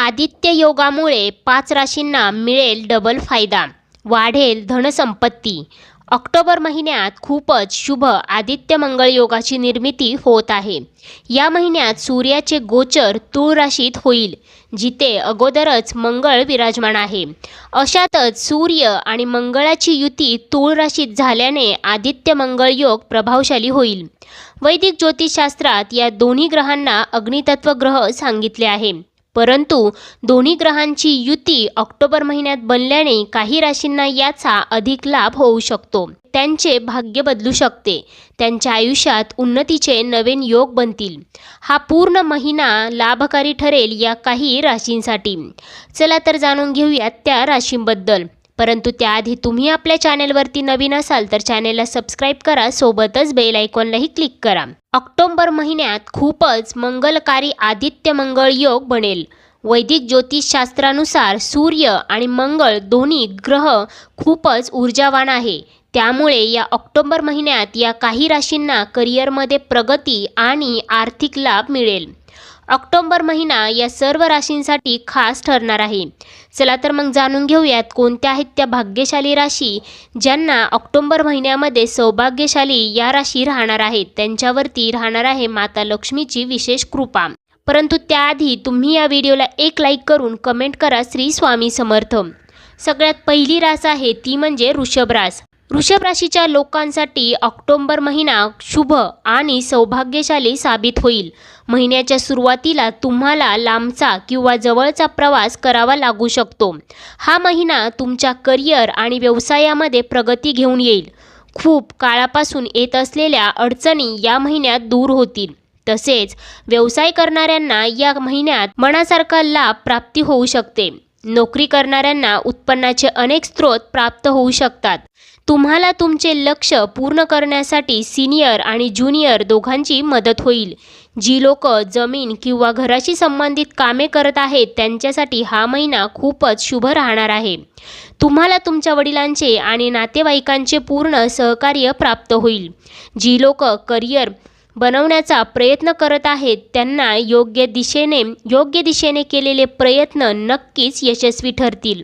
आदित्य योगामुळे पाच राशींना मिळेल डबल फायदा वाढेल धनसंपत्ती. ऑक्टोबर महिन्यात खूपच शुभ आदित्य मंगळ योगाची निर्मिती होत आहे. या महिन्यात सूर्याचे गोचर तूळ राशीत होईल जिथे अगोदरच मंगळ विराजमान आहे. अशातच सूर्य आणि मंगळाची युती तूळ राशीत झाल्याने आदित्य मंगळ योग प्रभावशाली होईल. वैदिक ज्योतिषशास्त्रात या दोन्ही ग्रहांना अग्नितत्व ग्रह सांगितले आहे. परंतु दोन्ही ग्रहांची युती ऑक्टोबर महिन्यात बनल्याने काही राशींना याचा अधिक लाभ होऊ शकतो. त्यांचे भाग्य बदलू शकते. त्यांच्या आयुष्यात उन्नतीचे नवीन योग बनतील. हा पूर्ण महिना लाभकारी ठरेल या काही राशींसाठी. चला तर जाणून घेऊयात त्या राशींबद्दल. परंतु त्याआधी तुम्ही आपल्या चॅनेलवरती नवीन असाल तर चॅनेलला सबस्क्राईब करा सोबतच बेल आयकॉनलाही क्लिक करा. ऑक्टोबर महिन्यात खूपच मंगलकारी आदित्य मंगळ योग बनेल. वैदिक ज्योतिषशास्त्रानुसार सूर्य आणि मंगळ दोन्ही ग्रह खूपच ऊर्जावान आहे. त्यामुळे या ऑक्टोबर महिन्यात या काही राशींना करिअरमध्ये प्रगती आणि आर्थिक लाभ मिळेल. ऑक्टोबर महिना या सर्व राशींसाठी खास ठरणार आहे. चला तर मग जाणून घेऊयात कोणत्या आहेत त्या भाग्यशाली राशी ज्यांना ऑक्टोबर महिन्यामध्ये सौभाग्यशाली या राशी राहणार आहेत. त्यांच्यावरती राहणार आहे माता लक्ष्मीची विशेष कृपा. परंतु त्याआधी तुम्ही या व्हिडिओला एक लाईक करून कमेंट करा श्री स्वामी समर्थ. सगळ्यात पहिली रास आहे ती म्हणजे वृषभ रास. वृषभ राशीच्या लोकांसाठी ऑक्टोंबर महिना शुभ आणि सौभाग्यशाली साबित होईल. महिन्याच्या सुरुवातीला तुम्हाला लांबचा किंवा जवळचा प्रवास करावा लागू शकतो. हा महिना तुमच्या करिअर आणि व्यवसायामध्ये प्रगती घेऊन येईल. खूप काळापासून येत असलेल्या अडचणी या महिन्यात दूर होतील. तसेच व्यवसाय करणाऱ्यांना या महिन्यात मनासारखा लाभ प्राप्ती होऊ शकते. नोकरी करणाऱ्यांना उत्पन्नाचे अनेक स्रोत प्राप्त होऊ शकतात. तुम्हाला तुमचे लक्ष पूर्ण करण्यासाठी सिनियर आणि ज्युनियर दोघांची मदत होईल. जी लोक जमीन किंवा घराशी संबंधित कामे करत आहेत त्यांच्यासाठी हा महिना खूपच शुभ राहणार आहे. तुम्हाला तुमच्या वडिलांचे आणि नातेवाईकांचे पूर्ण सहकार्य प्राप्त होईल. जी लोक करिअर बनवण्याचा प्रयत्न करत आहेत त्यांना योग्य दिशेने योग्य दिशेने केलेले प्रयत्न नक्कीच यशस्वी ठरतील.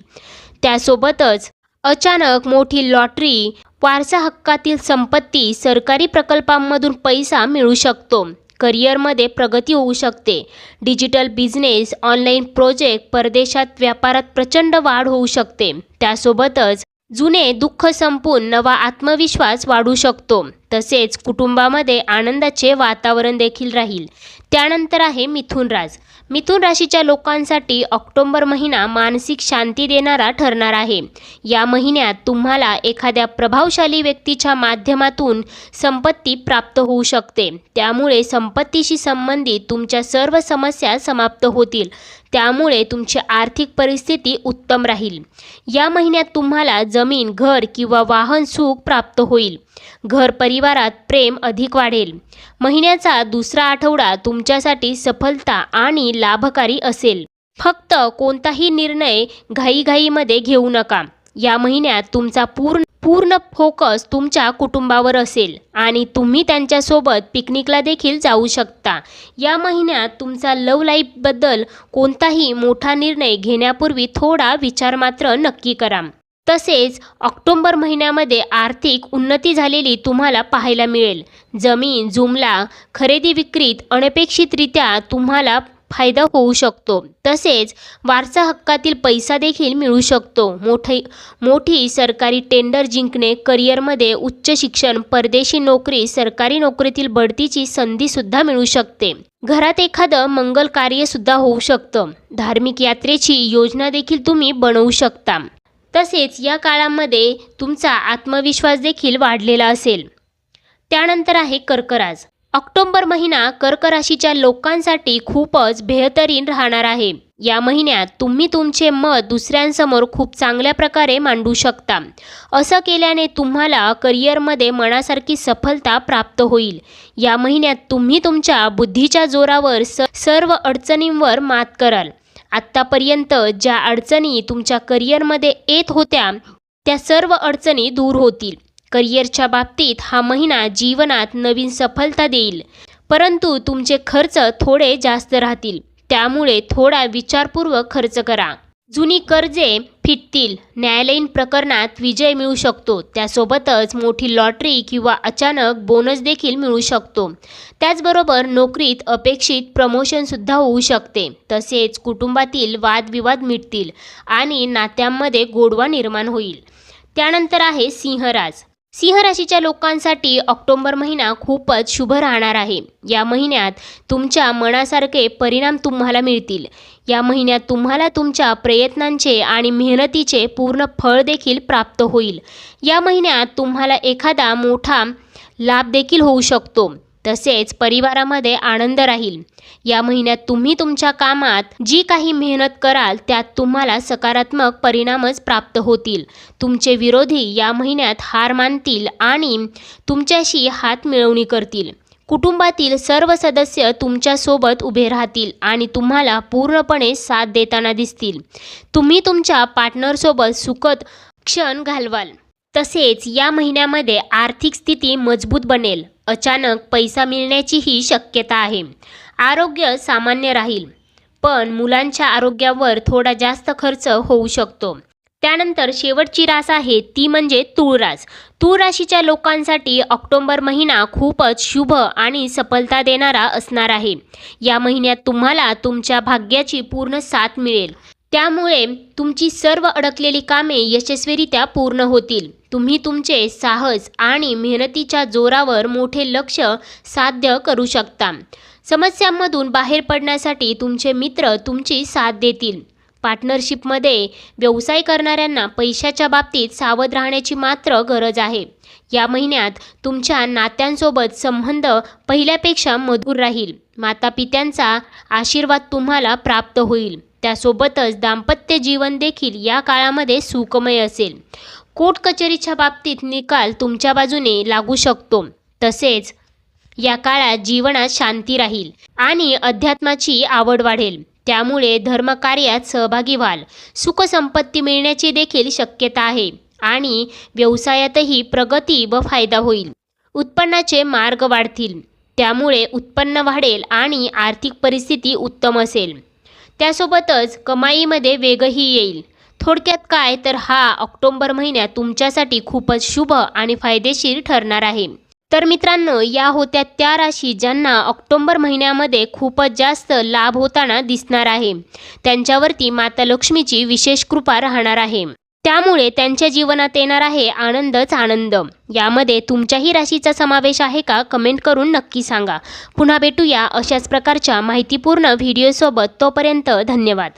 त्यासोबतच अचानक मोठी लॉटरी वारसा हक्कातील संपत्ती सरकारी प्रकल्पांमधून पैसा मिळू शकतो. करिअरमध्ये प्रगती होऊ शकते. डिजिटल बिझनेस ऑनलाईन प्रोजेक्ट परदेशात व्यापारात प्रचंड वाढ होऊ शकते. त्यासोबतच जुने दुःख संपून नवा आत्मविश्वास वाढू शकतो. तसेच कुटुंबामध्ये आनंदाचे वातावरण देखील राहील. त्यानंतर आहे मिथुन राज. मिथुन राशीच्या लोकांसाठी ऑक्टोबर महिना मानसिक शांती देणारा ठरणार आहे. या महिन्यात तुम्हाला एखाद्या प्रभावशाली व्यक्तीच्या माध्यमातून संपत्ती प्राप्त होऊ शकते. त्यामुळे संपत्तीशी संबंधित तुमच्या सर्व समस्या समाप्त होतील. त्यामुळे तुमची आर्थिक परिस्थिती उत्तम राहील. या महिन्यात तुम्हाला जमीन घर किंवा वाहन सुख प्राप्त होईल. घर परिवारात प्रेम अधिक वाढेल. महिन्याचा दुसरा आठवडा तुमच्यासाठी सफलता आणि लाभकारी असेल. फक्त कोणताही निर्णय घाईघाईमध्ये घेऊ नका. या महिन्यात तुमचा पूर्ण पूर्ण फोकस तुमच्या कुटुंबावर असेल आणि तुम्ही त्यांच्यासोबत पिकनिकला देखील जाऊ शकता. या महिन्यात तुमचा लव लाईफबद्दल कोणताही मोठा निर्णय घेण्यापूर्वी थोडा विचार मात्र नक्की करा. तसेच ऑक्टोंबर महिन्यामध्ये आर्थिक उन्नती झालेली तुम्हाला पाहायला मिळेल. जमीन जुमला खरेदी विक्रीत अनपेक्षितरित्या तुम्हाला फायदा होऊ शकतो. तसेच वारसा हक्कातील पैसा देखील मिळू शकतो. मोठी मोठी सरकारी टेंडर जिंकणे करिअरमध्ये उच्च शिक्षण परदेशी नोकरी सरकारी नोकरीतील बढतीची संधीसुद्धा मिळू शकते. घरात एखादं मंगल कार्यसुद्धा होऊ शकतं. धार्मिक यात्रेची योजना देखील तुम्ही बनवू शकता. तसेच या काळामध्ये तुमचा आत्मविश्वास देखील वाढलेला असेल. त्यानंतर आहे कर्कराज. ऑक्टोबर महिना कर्क राशीच्या लोकांसाठी खूपच बेहतरीन राहणार आहे. या महिन्यात तुम्ही तुमचे मत दुसऱ्यांसमोर खूप चांगल्या प्रकारे मांडू शकता. असं केल्याने तुम्हाला करिअरमध्ये मनासारखी सफलता प्राप्त होईल. या महिन्यात तुम्ही तुमच्या बुद्धीच्या जोरावर स सर्व अडचणींवर मात कराल. आत्तापर्यंत ज्या अडचणी तुमच्या करिअरमध्ये येत होत्या त्या सर्व अडचणी दूर होतील. करिअरच्या बाबतीत हा महिना जीवनात नवीन सफलता देईल. परंतु तुमचे खर्च थोडे जास्त राहतील. त्यामुळे थोडा विचारपूर्वक खर्च करा. जुनी कर्जे फिटतील. न्यायालयीन प्रकरणात विजय मिळू शकतो. त्यासोबतच मोठी लॉटरी किंवा अचानक बोनस देखील मिळू शकतो. त्याचबरोबर नोकरीत अपेक्षित प्रमोशनसुद्धा होऊ शकते. तसेच कुटुंबातील वादविवाद मिटतील आणि नात्यांमध्ये गोडवा निर्माण होईल. त्यानंतर आहे सिंहराज. सिंह राशीच्या लोकांसाठी ऑक्टोबर महिना खूपच शुभ राहणार आहे. या महिन्यात तुमच्या मनासारखे परिणाम तुम्हाला मिळतील. या महिन्यात तुम्हाला तुमच्या प्रयत्नांचे आणि मेहनतीचे पूर्ण फळ देखील प्राप्त होईल. या महिन्यात तुम्हाला एखादा मोठा लाभ देखील होऊ शकतो. तसेच परिवारामध्ये आनंद राहील. या महिन्यात तुम्ही तुमच्या कामात जी काही मेहनत कराल त्यात तुम्हाला सकारात्मक परिणामच प्राप्त होतील. तुमचे विरोधी या महिन्यात हार मानतील आणि तुमच्याशी हात मिळवणी करतील. कुटुंबातील सर्व सदस्य तुमच्यासोबत उभे राहतील आणि तुम्हाला पूर्णपणे साथ देताना दिसतील. तुम्ही तुमच्या पार्टनरसोबत सुखद क्षण घालवाल. तसेच या महिन्यामध्ये आर्थिक स्थिती मजबूत बनेल. अचानक पैसा मिळण्याचीही शक्यता आहे. आरोग्य सामान्य राहील. पण मुलांच्या आरोग्यावर थोडा जास्त खर्च होऊ शकतो. त्यानंतर शेवटची रास आहे ती म्हणजे तूळ रास तूळ राशीच्या लोकांसाठी ऑक्टोबर महिना खूपच शुभ आणि सफलता देणारा असणार आहे. या महिन्यात तुम्हाला तुमच्या भाग्याची पूर्ण साथ मिळेल. त्यामुळे तुमची सर्व अडकलेली कामे यशस्वीरित्या पूर्ण होतील. तुम्ही तुमचे साहस आणि मेहनतीच्या जोरावर मोठे लक्ष साध्य करू शकता. समस्यांमधून बाहेर पडण्यासाठी तुमचे मित्र तुमची साथ देतील. पार्टनरशिपमध्ये व्यवसाय करणाऱ्यांना पैशाच्या बाबतीत सावध राहण्याची मात्र गरज आहे. या महिन्यात तुमच्या नात्यांसोबत संबंध पहिल्यापेक्षा मधुर राहील. मातापित्यांचा आशीर्वाद तुम्हाला प्राप्त होईल. त्यासोबतच दाम्पत्य जीवन देखील या काळामध्ये सुखमय असेल. कोर्ट कचेरीच्या बाबतीत निकाल तुमच्या बाजूने लागू शकतो. तसेच या काळात जीवनात शांती राहील आणि अध्यात्माची आवड वाढेल. त्यामुळे धर्मकार्यात सहभागी व्हाल. सुखसंपत्ती मिळण्याची देखील शक्यता आहे आणि व्यवसायातही प्रगती व फायदा होईल. उत्पन्नाचे मार्ग वाढतील. त्यामुळे उत्पन्न वाढेल आणि आर्थिक परिस्थिती उत्तम असेल. त्यासोबतच कमाईमध्ये वेगही येईल. थोडक्यात काय तर हा ऑक्टोबर महिन्यात तुमच्यासाठी खूपच शुभ आणि फायदेशीर ठरणार आहे. तर मित्रांनो या होत्या त्या राशी ज्यांना ऑक्टोबर महिन्यामध्ये खूपच जास्त लाभ होताना दिसणार आहे. त्यांच्यावरती माता लक्ष्मीची विशेष कृपा राहणार आहे. त्यामुळे त्यांच्या जीवनात येणार आहे आनंदच आनंद. यामध्ये तुमच्याही राशीचा समावेश आहे का? कमेंट करून नक्की सांगा. पुन्हा भेटूया अशाच प्रकारच्या माहितीपूर्ण व्हिडिओसोबत. तोपर्यंत धन्यवाद.